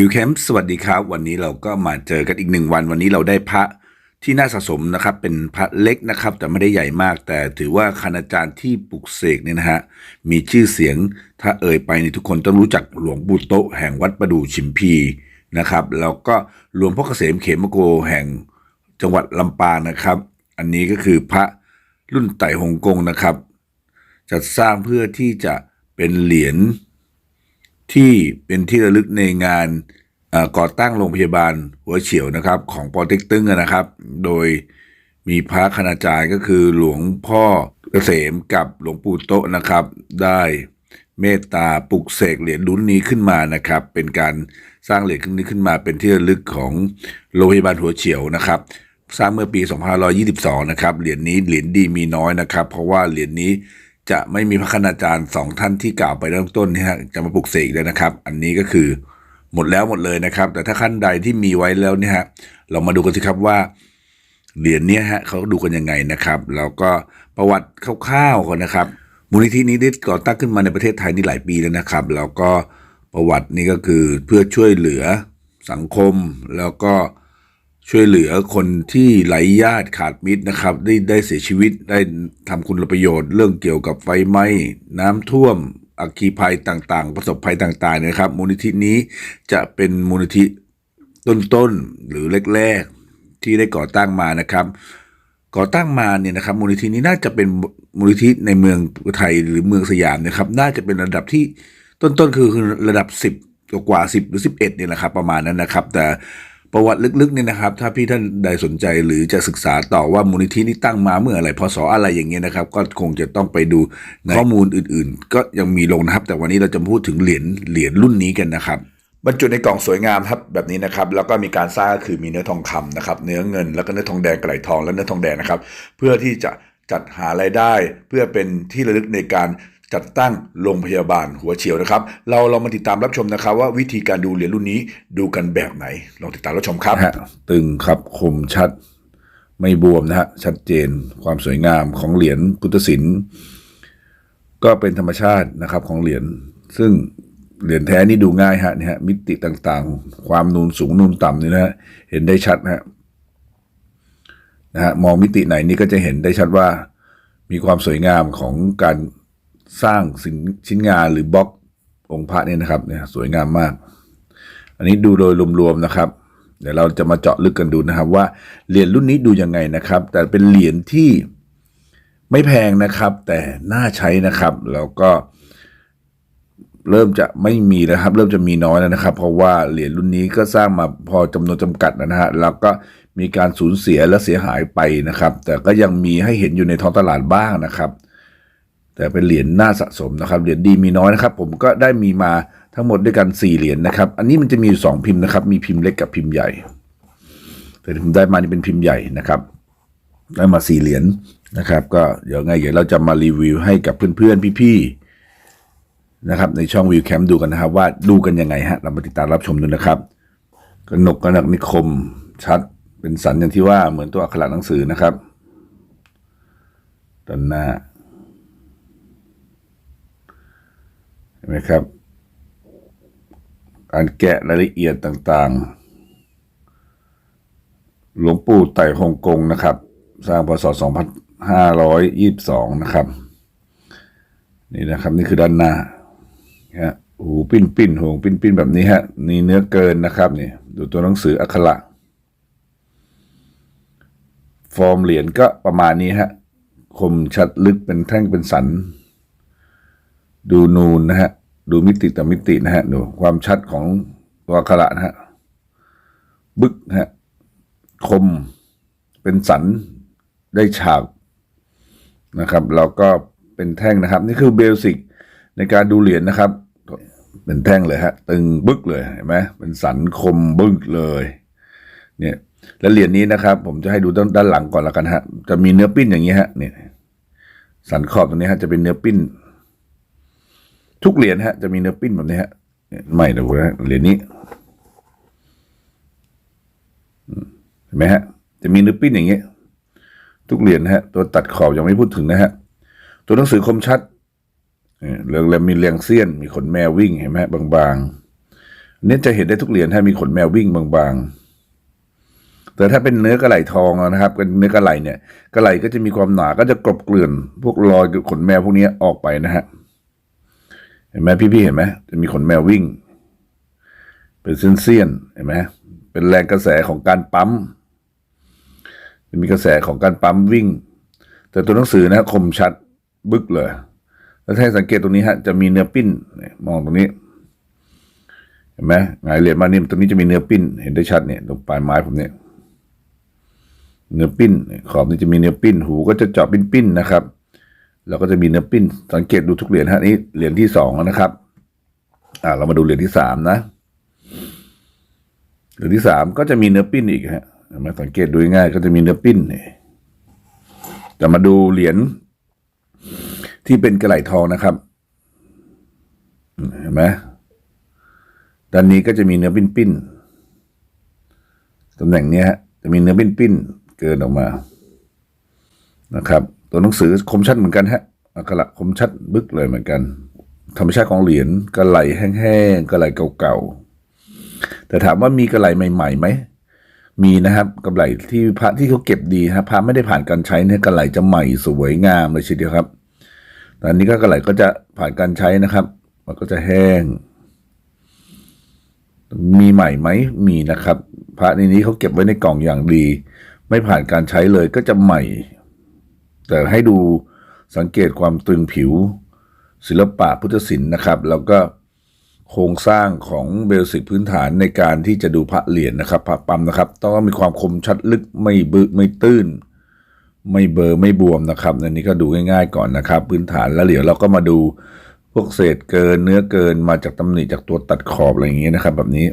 วิวแคมป์สวัสดีครับ วันนี้เราก็มาเจอกันอีกหนึ่งวัน วันนี้เราได้พระที่น่าสะสมนะครับ เป็นพระเล็กนะครับ แต่ไม่ได้ใหญ่มาก แต่ถือว่าคณาจารย์ที่ปลุกเสกเนี่ยนะฮะมีชื่อเสียงถ้าเอ่ยไปนี่ทุกคนต้องรู้จักหลวงปู่โตแห่งวัดประดู่ชิมพีนะครับแล้วก็หลวงพ่อเกษมเขมโกแห่งจังหวัดลำปางนะครับ อันนี้ก็คือพระรุ่นไต่ฮงกงนะครับ จัดสร้างเพื่อที่จะเป็นเหรียญ ที่เป็นที่ระลึกในงานก่อตั้งโรงพยาบาลหัวเฉียวนะครับ ของปอเต็กตึงนะครับ โดยมีพระคณาจารย์ก็คือหลวงพ่อเกษมกับหลวงปู่โตะนะครับ ได้เมตตาปลุกเสกเหรียญรุ่นนี้ขึ้นมานะครับ เป็นการสร้างเหรียญขึ้นนี้ขึ้นมาเป็นที่ระลึกของโรงพยาบาลหัวเฉียวนะครับ สร้างเมื่อปี 2522 นะครับ เหรียญนี้เหรียญดีมีน้อยนะครับ เพราะว่าเหรียญนี้ จะไม่มีพระคณาจารย์สองท่านที่กล่าวไปเริ่มต้นนี่ฮะจะมาปลุกเสกเลยนะครับ อันนี้ก็คือหมดแล้วหมดเลยนะครับ แต่ถ้าขั้นใดที่มีไว้แล้วเนี่ยฮะเรามาดูกันสิครับว่าเหรียญเนี้ยฮะเขาดูกันยังไงนะครับแล้วก็ประวัติคร่าวๆก่อนนะครับ มูลนิธินี้ได้ก่อตั้งขึ้นมาในประเทศไทยนี่หลายปีแล้วนะครับ แล้วก็ประวัตินี่ก็คือเพื่อช่วยเหลือสังคมแล้วก็ ช่วยเหลือคนที่ไร้ญาติขาดมิตรนะครับ ได้ได้เสียชีวิตได้ทำคุณประโยชน์เรื่องเกี่ยวกับไฟไหม้น้ำท่วมอัคคีภัยต่างๆ ประสบภัยต่างๆนะครับ มูลนิธินี้จะเป็นมูลนิธิต้นๆหรือแรกๆที่ได้ก่อตั้งมานะครับ ก่อตั้งมาเนี่ยนะครับ มูลนิธินี้น่าจะเป็นมูลนิธิในเมืองไทยหรือเมืองสยามนะครับ น่าจะเป็นระดับที่ต้นๆคือคือระดับ 10กว่า10หรือ11เนี่ยแหละครับ ประมาณนั้นนะครับ แต่ ประวัติลึกๆเนี่ยนะครับ ถ้าพี่ท่านใดสนใจหรือจะศึกษาต่อว่ามูลนิธินี้ตั้งมาเมื่ออะไรพศอะไรอย่างเงี้ยนะครับ ก็คงจะต้องไปดูข้อมูลอื่นๆ ก็ยังมีลงนะครับ แต่วันนี้เราจะพูดถึงเหรียญเหรียญรุ่นนี้กันนะครับบรรจุในกล่องสวยงามครับแบบนี้นะครับแล้วก็มีการสร้างก็คือมีเนื้อทองคำนะครับเนื้อเงินแล้วก็เนื้อทองแดงไกลทองและเนื้อทองแดงนะครับ เพื่อที่จะจัดหารายได้เพื่อเป็นที่ระลึกในการ จัดตั้งโรงพยาบาลหัวเฉียวนะครับ เราลองมาติดตามรับชมนะครับ ว่าวิธีการดูเหรียญรุ่นนี้ดูกันแบบไหนลองติดตามรับชมครับตึงครับคมชัด ไม่บวมนะฮะชัดเจนความสวยงามของเหรียญพุทธศิลป์ก็เป็นธรรมชาตินะครับของเหรียญซึ่งเหรียญแท้นี่ดูง่ายฮะนี่ฮะมิติต่างๆ ความนูนสูงนูนต่ำนี่นะฮะเห็นได้ชัดนะฮะนะฮะมองมิติไหนนี่ก็จะเห็นได้ชัดว่า มีความสวยงามของการ สร้างสิ่งชิ้นงานหรือบล็อกองค์พระเนี่ยนะครับเนี่ยสวยงามมาก อันนี้ดูโดยรวมๆนะครับ เดี๋ยวเราจะมาเจาะลึกกันดูนะครับว่าเหรียญรุ่นนี้ดูยังไงนะครับ แต่เป็นเหรียญที่ไม่แพงนะครับ แต่น่าใช้นะครับ แล้วก็เริ่มจะไม่มีแล้วครับ เริ่มจะมีน้อยแล้วนะครับ เพราะว่าเหรียญรุ่นนี้ก็สร้างมาพอจำนวนจำกัดนะฮะแล้วก็มีการสูญเสียและเสียหายไปนะครับ แต่ก็ยังมีให้เห็นอยู่ในท้องตลาดบ้างนะครับ แต่เป็นเหรียญน่าสะสมนะครับ เหรียญดีมีน้อยนะครับ ผมก็ได้มีมาทั้งหมดด้วยกัน 4 เหรียญนะครับ อันนี้มันจะมีอยู่สองพิมพ์นะครับ มีพิมพ์เล็กกับพิมพ์ใหญ่ แต่ผมได้มานี่เป็นพิมพ์ใหญ่นะครับ ได้มาสี่เหรียญนะครับ ก็เดี๋ยวไงเดี๋ยวเราจะมารีวิวให้กับเพื่อนๆพี่ๆนะครับ ในช่องวิวแคมป์ดูกันนะครับ ว่าดูกันยังไงฮะ เรามาติดตามรับชมดูนะครับกนกกนักนิคมชัดเป็นสันอย่างที่ว่าเหมือนตัวอักขระหนังสือนะครับด้านหน้า เห็ นไหมครับ การแกะรายละเอียดต่างๆ หลวงปู่ไต่ฮ่องกงนะครับ สร้างพศ 2522 นะครับ นี่นะครับ นี่คือด้านหน้าฮะหูปิ้นปิ้นหงปิ้นปิ้นแบบนี้ฮะนี่เนื้อเกินนะครับนี่ดูตัวหนังสืออักขระฟอร์มเหรียญก็ประมาณนี้ฮะคมชัดลึกเป็นแท่งเป็นสัน ดูนูนนะฮะ ดูมิติต่อมิตินะฮะ ดูความชัดของตัวอักขระนะฮะ บึกฮะ คม เป็นสัน ได้ฉากนะครับ เราก็เป็นแท่งนะครับ นี่คือเบสิกในการดูเหรียญนะครับ เป็นแท่งเลยฮะ ตึงบึกเลยเห็นไหมเป็นสันคมบึกเลย เนี่ย แล้วเหรียญนี้นะครับ ผมจะให้ดูด้านหลังก่อนล้วกันฮะ จะมีเนื้อปิ้นอย่างนี้ฮะ เนี่ย สันขอบตรงนี้ฮะ จะเป็นเนื้อปิ้น ทุกเหรียญฮะจะมีเนื้อปิ้นแบบนี้ฮะเนี่ยไม่เดี๋ยวนะเหรียญนี้เห็นไหมฮะ จะมีเนื้อปิ้นอย่างนี้ทุกเหรียญฮะ ตัวตัดขอบยังไม่พูดถึงนะฮะ ตัวหนังสือคมชัดเรื่องแล้วมีเรียงเสี้ยน มีขนแมววิ่งเห็นไหมฮะบางอันนี้จะเห็นได้ทุกเหรียญถ้ามีขนแมววิ่งบางๆ แต่ถ้าเป็นเนื้อกระไหลทองนะครับเป็นเนื้อกระไหลเนี่ยกระไหลก็จะมีความหนาก็จะกลบเกลื่อน พวกรอยขนแมวพวกนี้ออกไปนะฮะ เห็นไหมพี่ๆเห็นไหมจะมีขนแมววิ่ง เป็นเส้นๆเห็นไหมเป็นแรงกระแสของการปั๊มจะมีกระแสของการปั๊มวิ่ง แต่ตัวหนังสือนะคมชัดบึกเลย แล้วถ้าสังเกตตรงนี้ฮะจะมีเนื้อปิ้นมองตรงนี้ เห็นไหมหงายเหรียญมานี่ตรงนี้จะมีเนื้อปิ้น เห็นได้ชัดเนี่ยตรงปลายไม้ผมเนี่ยเนื้อปิ้น ขอบนี่จะมีเนื้อปิ้น หูก็จะเจาะปิ้นปิ้นๆนะครับ แล้วก็จะมีเนื้อปิ้น สังเกตดูทุกเหรียญฮะนี่เหรียญที่สองนะครับ อ่า เรามาดูเหรียญที่สามนะเหรียญที่สามก็จะมีเนื้อปิ้นอีกฮะเห็นไหมสังเกตดูง่ายก็จะมีเนื้อปิ้นเนี่ยจะมาดูเหรียญที่เป็นกระไหลทองนะครับเห็นไหมด้านนี้ก็จะมีเนื้อปิ้นปิ้นๆตำแหน่งเนี้ยฮะจะมีเนื้อปิ้นปิ้นๆเกินออกมานะครับ ตัวหนังสือคมชัดเหมือนกันฮะอักระคมชัดบึกเลยเหมือนกัน ธรรมชาติของเหรียญกระไหลแห้งๆกระไหลเก่าๆแต่ถามว่ามีกระไหลใหม่ๆไหมมีนะครับกระไหลที่พระที่เขาเก็บดีฮะพระไม่ได้ผ่านการใช้เนี่ยกระไหลจะใหม่สวยงามเลยทีเดียวครับแต่อันนี้ก็กระไหลก็จะผ่านการใช้นะครับ มันก็จะแห้ง มีใหม่ไหมมีนะครับ พระในนี้เขาเก็บไว้ในกล่องอย่างดี ไม่ผ่านการใช้เลยก็จะใหม่ แต่ให้ดูสังเกตความตึงผิว ศิลปะพุทธศิลป์นะครับ แล้วก็โครงสร้างของเบสิกพื้นฐานในการที่จะดูพระเหรียญนะครับ พระปั๊มนะครับ ต้องมีความคมชัดลึกไม่บึไม่ตื้น ไม่เบอร์ไม่บวมนะครับอันนี้ก็ดูง่ายๆก่อนนะครับ พื้นฐานแล้วเดี๋ยวเราก็มาดูพวกเศษเกินเนื้อเกินมาจากตำหนิจากตัวตัดขอบอะไรอย่างนี้นะครับ แบบนี้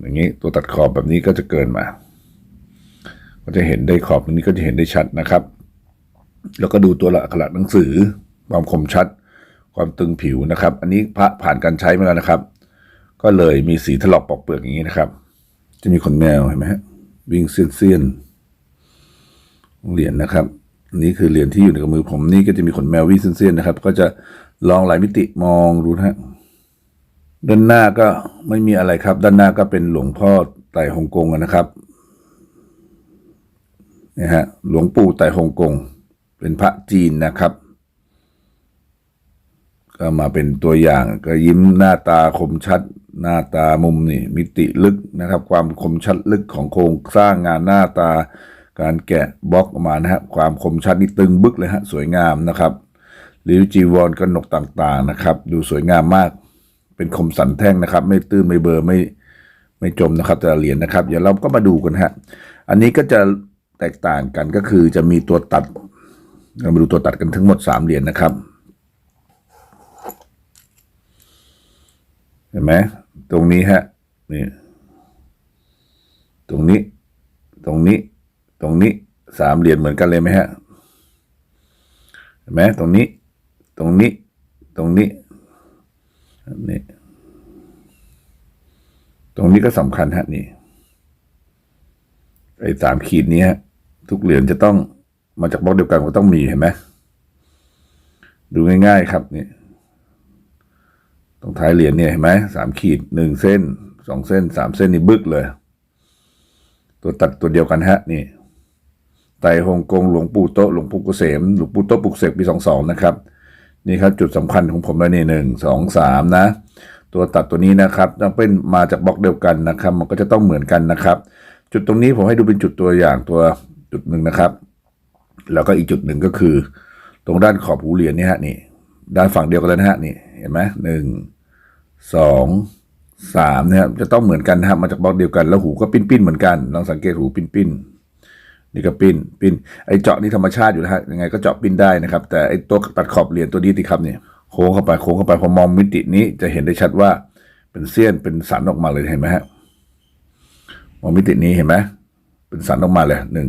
อย่างนี้ตัวตัดขอบแบบนี้ก็จะเกินมา ก็จะเห็นได้ขอบตรงนี้ก็จะเห็นได้ชัดนะครับ แล้วก็ดูตัวละอักขระหนังสือ ความคมชัด ความตึงผิวนะครับ อันนี้พระผ่านการใช้มาแล้วนะครับ ก็เลยมีสีถลอกปอกเปลือกอย่างนี้นะครับ จะมีขนแมวเห็นไหมฮะวิ่งเสี้ยนๆเหรียญนะครับอันนี้คือเหรียญที่อยู่ในมือผมนี่ก็จะมีขนแมววิ่งเส้นๆนะครับ ก็จะลองหลายมิติมองดูนะฮะด้านหน้าก็ไม่มีอะไรครับ ด้านหน้าก็เป็นหลวงพ่อไต่ฮ่องกงนะครับนะฮะหลวงปู่ไต่ฮ่องกง เป็นพระจีนนะครับ ก็มาเป็นตัวอย่างก็ยิ้มหน้าตาคมชัด หน้าตามุมนี่มิติลึกนะครับ ความคมชัดลึกของโครงสร้างงานหน้าตา การแกะบล็อกออกมานะฮะความคมชัดนี่ตึงบึกเลยฮะสวยงามนะครับริ้วจีวรกระหนกต่างๆนะครับ ดูสวยงามมากเป็นคมสันแท่งนะครับ ไม่ตื้นไม่เบอร์ไม่ไม่จมนะครับแต่ละเหรียญนะครับ เดี๋ยวเราก็มาดูกันฮะอันนี้ก็จะแตกต่างกันก็คือจะมีตัวตัด เรามาดูตัวตัดกันทั้งหมดสามเหรียญนะครับ เห็นไหมตรงนี้ฮะนี่ตรงนี้ ตรงนี้ ตรงนี้สามเหรียญเหมือนกันเลยไหมฮะเห็นไหมตรงนี้ ตรงนี้ ตรงนี้นี่ตรงนี้ก็สำคัญฮะนี่ไอ้สามขีดนี้ฮะทุกเหรียญจะต้อง มาจากบล็อกเดียวกันก็ต้องมีเห็นไหมดูง่ายๆครับนี่ตรงท้ายเหรียญเนี่ยเห็นไหมสามขีดหนึ่งเส้นสองเส้นสามเส้นนี่บึกเลย ตัวตัดตัวเดียวกันฮะนี่ไตรฮ่องกงหลวงปู่โตหลวงปู่เกษมหลวงปู่โตปลุกเสกปีสองสองนะครับ นี่ครับจุดสำคัญของผมแล้วนี่หนึ่งสองสามนะ ตัวตัดตัวนี้นะครับต้องเป็นมาจากบล็อกเดียวกันนะครับ มันก็จะต้องเหมือนกันนะครับ จุดตรงนี้ผมให้ดูเป็นจุดตัวอย่างตัวจุดหนึ่งนะครับ แล้วก็อีกจุดหนึ่งก็คือ ตรงด้านขอบหูเหรียญนี่ฮะนี่ ด้านฝั่งเดียวกันเลยนะฮะนี่เห็นไหมหนึ่งสองสามนะครับจะต้องเหมือนกันนะครับมาจากบล็อกเดียวกันแล้วหูก็ปิ้นปิ้นๆเหมือนกันลองสังเกตหูปิ้นปิ้นๆนี่ก็ปิ้นปิ้นไอ้เจาะนี่ธรรมชาติอยู่นะฮะยังไงก็เจาะปิ้นได้นะครับ แต่ไอ้ตัวตัดขอบเหรียญตัวนี้ที่ครับเนี่ยโค้งเข้าไปโค้งเข้าไปพอมองมิตินี้จะเห็นได้ชัดว่าเป็นเสี้ยนเป็นสันออกมาเลยเห็นไหมฮะมองมิตินี้เห็นไหมเป็นสันออกมาเลยหนึ่ง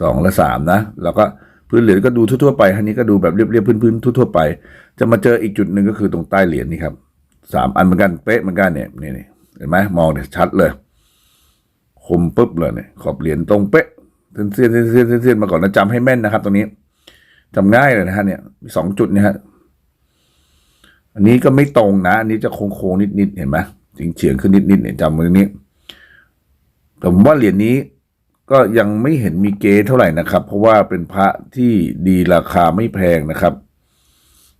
สองและสามนะ แล้วก็พื้นเหรียญก็ดูทั่วๆไปอันนี้ก็ดูแบบเรียบๆพื้นๆทั่วๆไป จะมาเจออีกจุดหนึ่งก็คือตรงใต้เหรียญนี่ครับสามอันเหมือนกันเป๊ะเหมือนกันเนี่ยนี่นี่เห็นไหมมองเนี่ยชัดเลย คมปุ๊บเลยเนี่ยขอบเหรียญตรงเป๊ะเส้นเส้นเส้นเส้นเส้นมาก่อนนะจำให้แม่นนะครับตรงนี้จำง่ายเลยนะฮะเนี่ยสองจุดเนี่ยฮะอันนี้ก็ไม่ตรงนะ อันนี้จะโค้งๆนิดๆเห็นไหมจริงเฉียงขึ้นนิดๆเนี่ยจำไว้ตรงนี้แต่ผมว่าเหรียญนี้ ก็ยังไม่เห็นมีเกเท่าไหร่นะครับ เพราะว่าเป็นพระที่ดีราคาไม่แพงนะครับ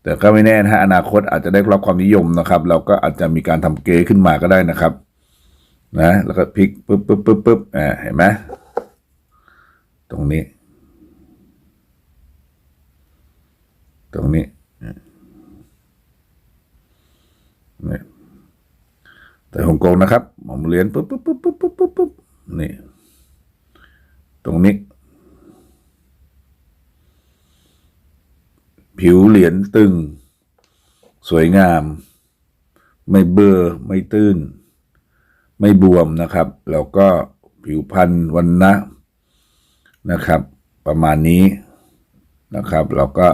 แต่ก็ไม่แน่นะฮะอนาคตอาจจะได้รับความนิยมนะครับ เราก็อาจจะมีการทำเกขึ้นมาก็ได้นะครับนะแล้วก็พลิกปุ๊บปุ๊บปุ๊บปุ๊บอ่าเห็นไหมตรงนี้ ตรงนี้นี่แต่ฮ่องกงนะครับหมอมเรียญปุ๊บปุ๊บปุ๊บปุ๊บปุ๊บปุ๊บปุ๊บนี่ ตรงนี้ ผิวเหรียญตึง สวยงาม ไม่เบลอร์ไม่ตื้น ไม่บวมนะครับ แล้วก็ผิวพรรณวันนะนะครับ ประมาณนี้นะครับ เราก็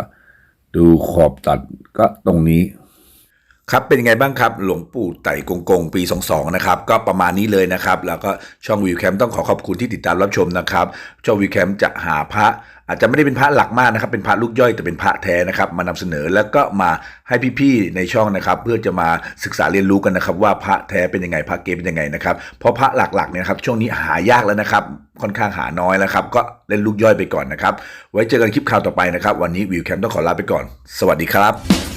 ดูขอบตัดก็ตรงนี้ ครับเป็นไงบ้างครับ หลวงปู่ไต่กงกงปี 22 นะครับ ก็ประมาณนี้เลยนะครับ แล้วก็ช่องวิวแคมต้องขอขอบคุณที่ติดตามรับชมนะครับ ช่องวิวแคมจะหาพระ อาจจะไม่ได้เป็นพระหลักมากนะครับ เป็นพระลูกย่อยแต่เป็นพระแท้นะครับ มานำเสนอแล้วก็มาให้พี่ๆในช่องนะครับ เพื่อจะมาศึกษาเรียนรู้กันนะครับ ว่าพระแท้เป็นยังไงพระเกเป็นยังไงนะครับเพราะพระหลักๆเนี่ยนะครับช่วงนี้หายากแล้วนะครับ ค่อนข้างหาน้อยแล้วครับก็เล่นลูกย่อยไปก่อนนะครับ ไว้เจอกันคลิปข่าวต่อไปนะครับ วันนี้วิวแคมต้องขอลาไปก่อน สวัสดีครับ